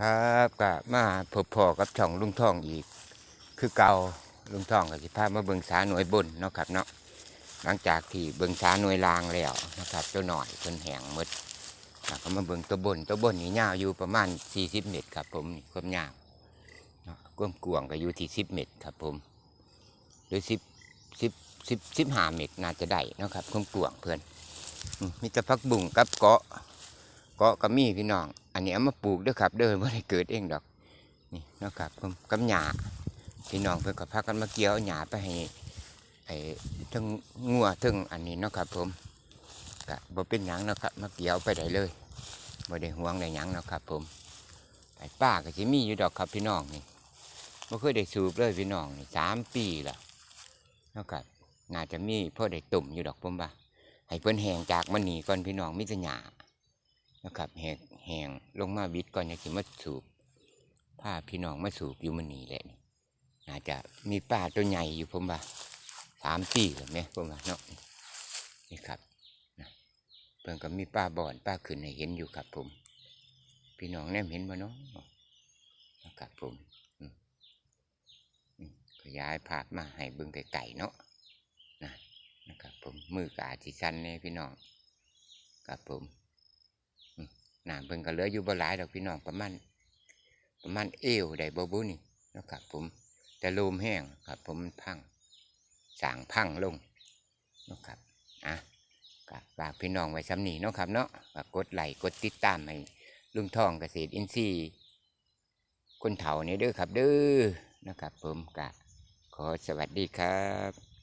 ครับก็มาพบพอกับช่องลุงท่องอีก คือเก่าลุงท่องก็สิพามาเบิงสาหน่วยบนเนาะครับเนาะหลังจากที่เบิงสาหน่วยลางแล้วนะครับตัวหน่อยเพิ่นแหงมดแล้วก็มาเบิงตัวบนตัวบนนี่ยาวอยู่ประมาณ 40 เมตรครับ ผมนี่ความยาวเนาะความกวางก็อยู่ที่ 10 เมตรครับผมหรือ 10 10 10 15เมตรน่าจะได้เนาะครับความกวางเพื่อนมีแต่พักบุ่งกับเกาะเกาะก็มีพี่น้อง อันนี้เอามาปลูกด้วยครับเด้อไม่ได้เกิดเองดอก นี่นะครับผมกับหญ้าพี่น้องเพิ่อนก็พากันมาเกี่ยวหญ้าไปให้ไอ้ทั้งงัวทั้งอันนี้นะครับผมก็บ่เป็นหยังนะครับมาเกี่ยวไปได้เลยบ่ได้ห่วงได้หยังนะครับผมไอ้ป้าก็สิมีอยู่ดอกครับพี่น้องนี่บ่เคยได้สูบเลยพี่น้องนี่สามปีแล้วนะครับน่าจะมีพ่อได้ตุ่มอยู่ดอกผมว่าให้เพิ่นแหงจากมันนี่ก่อนพี่น้องมีแต่หญ้า นะครับแหงแหงลงมาบิดก่อนจะสิมาสูบผ้าพี่น้องมาสูบอยู่มันนี่แหละนี่น่าจจะมีป้าตัวใหญ่อยู่ผมว่าสามปีหรือไหมผมว่าเนาะนี่ครับนะเพิ่นก็มีป้าบ่อนป้าขึ้นให้เห็นอยู่ครับผม พี่น้องแนมเห็นบ่เนาะนะครับผมขยายภาพมาให้เบิ่งไกลๆเนาะนะนะครับผมมือกอาจิสั้นเนี่ยพี่น้องครับผม น้ำเพิ่นก็เหลืออยู่บ่หลายดอกพี่น้องประมาณประมาณเอวได้บ่บุนี่นะครับ ผมแต่ลมแห้งครับ ผมพังสางพังลงนะครับอะก็ฝากพี่น้องไว้ซ้ำนี้นะครับ เนาะกกดไลค์กดติดตามให้ลุงทองเกษตรอินทรีย์คนเฒ่านี่เด้อครับเด้อนะครับ ผมก็ขอสวัสดีครับ